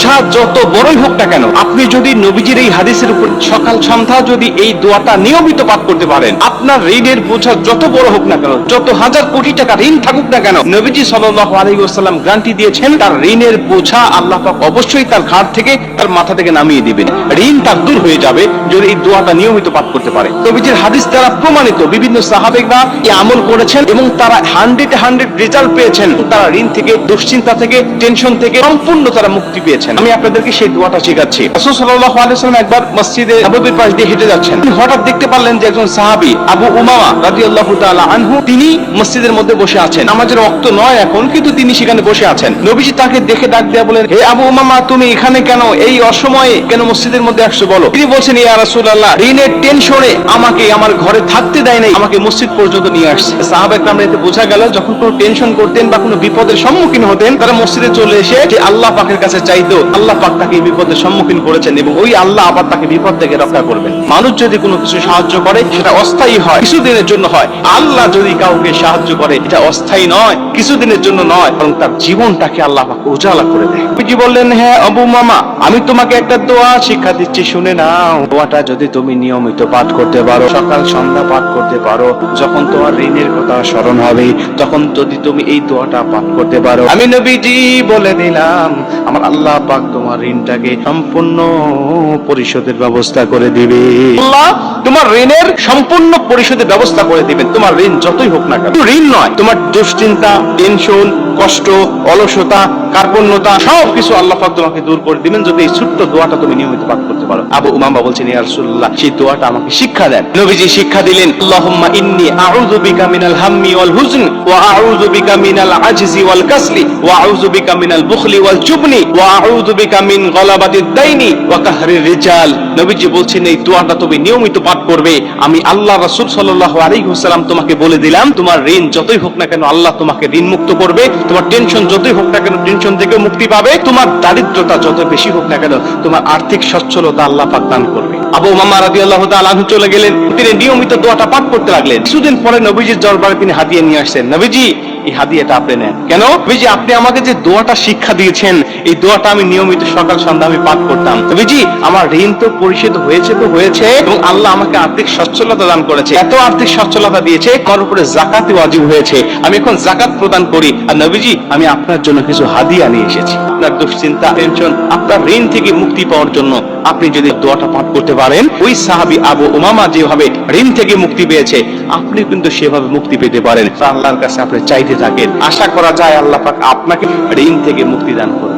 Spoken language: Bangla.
বোঝা যত বড়ই হোক না কেন, আপনি যদি নবীজির এই হাদিসের উপর সকাল সন্ধ্যা যদি এই দোয়াটা নিয়মিত পাঠ করতে পারেন, আপনার ঋণের বোঝা যত বড় হোক না কেন, যত হাজার কোটি টাকা ঋণ থাকুক না কেন, নবীজি সাল্লাল্লাহু আলাইহি ওয়াসাল্লাম গ্যারান্টি দিয়েছেন, তার ঋণের বোঝা আল্লাহ পাক অবশ্যই তার ঘাট থেকে, তার মাথা থেকে নামিয়ে দিবেন। ঋণ তার দূর হয়ে যাবে যদি এই দোয়াটা নিয়মিত পাঠ করতে পারে। নবীজির হাদিস দ্বারা প্রমাণিত, বিভিন্ন সাহাবেকরা এই আমল করেছেন এবং তারা হান্ড্রেড হান্ড্রেড রেজাল্ট পেয়েছেন। তারা ঋণ থেকে, দুশ্চিন্তা থেকে, টেনশন থেকে সম্পূর্ণ তারা মুক্তি পেয়েছেন। আমি আপনাদেরকে সেই দোয়াটা শেখাচ্ছি। রাসূল সাল্লাল্লাহু আলাইহি ওয়াসাল্লাম একবার মসজিদে নববীর পাশ দিয়ে হেঁটে যাচ্ছেন। হঠাৎ দেখতে পারলেন যে একজন সাহাবী, আবু উমামা রাদিয়াল্লাহু তাআলা আনহু, তিনি মসজিদের মধ্যে বসে আছেন। নামাজের রক্ত নয় এখন, কিন্তু তিনি সেখানে বসে আছেন। নবীজি তাকে দেখে ডাক দেয়া বলেন, হে আবু উমামা, তুমি এখানে কেন? এই অসময়ে কেন মসজিদের মধ্যে আসছো বলো? তিনি বলছেন, ইয়া রাসূলুল্লাহ, ঋণের টেনশনে আমাকে আমার ঘরে থাকতে দেয় নাই, আমাকে মসজিদ পর্যন্ত নিয়ে আসছে। সাহাবা একরাম এতে বোঝা গেল, যখন কোনো টেনশন করতেন বা কোনো বিপদের সম্মুখীন হতেন, তারা মসজিদে চলে এসে যে আল্লাহ পাকের কাছে চাইতো আল্লাহ পাক তাকে বিপদের সম্মুখীন করেছেন এবং ওই আল্লাহ আবার তাকে বিপদ থেকে রক্ষা করবেন। মানুষ যদি কোনো কিছু সাহায্য করে, সেটা অস্থায়ী হয়। কিছুদিনের জন্য হয়। আল্লাহ যদি কাউকে সাহায্য করে, এটা অস্থায়ী নয়, কিছুদিনের জন্য নয়, বরং তার জীবনটাকে আল্লাহ পাক উজালা করে দেয়। কি বললেন হ্যাঁ আবু মামা? আমি তোমাকে একটা দোয়া শিক্ষা দিচ্ছি, শুনে নাও। দোয়াটা যদি তুমি নিয়মিত পাঠ করতে পারো, সকাল সন্ধ্যা পাঠ করতে পারো, যখন তোমার ঋণের কথা স্মরণ হবে, তখন যদি তুমি এই দোয়াটা পাঠ করতে পারো। আমি নবীজি বলে দিলাম, আমার আল্লাহ পাক তোমার ঋণটাকে সম্পূর্ণ পরিশোধের ব্যবস্থা করে দিবে। আল্লাহ তোমার ঋণের সম্পূর্ণ পরিশোধের ব্যবস্থা করে দিবেন। তোমার ঋণ যতই হোক না কেন। ঋণ নয়, তোমার দুশ্চিন্তা, টেনশন, কষ্ট, অলসতা কার্পণ্যতা সব কিছু আল্লাহ পাক তোমাকে দূর করে দিবেন। যদি এই ছোট্ট দোয়াটা তুমি নিয়মিত পাঠ করতে পারো। আবু উমামা বলছেন, ইয়া সেই দোয়াটা আমাকে শিক্ষা দেন। নবীজি শিক্ষা দিলেন আউযু বিকা মিনাল হাম্মি ওয়াল হুজন ওয়া আউযু বিকা মিনাল আজজি ওয়াল কাসলি ওয়া আউযু বিকা মিনাল বুখলি ওয়াল জুবনি ওয়া আউযু বিকা মিন গলাবাতিদ দাইনি ওয়া রিজাল। নবীজি বলছেন, এই দোয়াটা তুমি নিয়মিত পাঠ করবে। আমি আল্লাহ রাসূল সাল্লাল্লাহু আলাইহি ওয়াসাল্লাম তোমাকে বলে দিলাম, তোমার ঋণ যতই হোক না কেন আল্লাহ তোমাকে ঋণ মুক্ত করবে। তোমার টেনশন যতই হোক না কেন টেনশন থেকে মুক্তি পাবে। তোমার দারিদ্রতা যত বেশি হোক না কেন, তোমার আর্থিক সচ্ছলতা আল্লাহ দান করবে। আবু মামা রাজি আল্লাহ আলাহু চলে গেলেন। তিনি নিয়মিত দোয়াটা পাঠ করতে লাগলেন। কিছুদিন পরে নবীজির দরবারে তিনি হাতিয়ে নিয়ে আসছেন। নবীজি এই হাদিয়াটা আপনি নেন। কেন? নবীজি আপনি আমাকে যে দোয়াটা শিক্ষা দিয়েছেন, এই দোয়াটা আমি নিয়মিত সকাল সন্ধ্যা আমি পাঠ করতাম। নবীজি আমার ঋণ তো পরিশোধ হয়েছে তো হয়েছে, এবং আল্লাহ আমাকে আর্থিক সচ্ছলতা দান করেছে। এত আর্থিক সচ্ছলতা দিয়েছে, আমার উপরে জাকাত ওয়াজিব হয়েছে। আমি এখন জাকাত প্রদান করি। আর নবীজি, আমি আপনার জন্য কিছু হাদিয়া নিয়ে এসেছি। আপনার দুশ্চিন্তা, টেনশন, আপনার ঋণ থেকে মুক্তি পাওয়ার জন্য আপনি যদি দোয়াটা পাঠ করতে পারেন, ওই সাহাবি আবু উমামা যেভাবে ঋণ থেকে মুক্তি পেয়েছে আপনি কিন্তু সেভাবে মুক্তি পেতে পারেন। আল্লাহর কাছে আপনি চাইতে থাকেন। আশা করা যায় আল্লাহ পাক আপনাকে ঋণ থেকে মুক্তি দান করবেন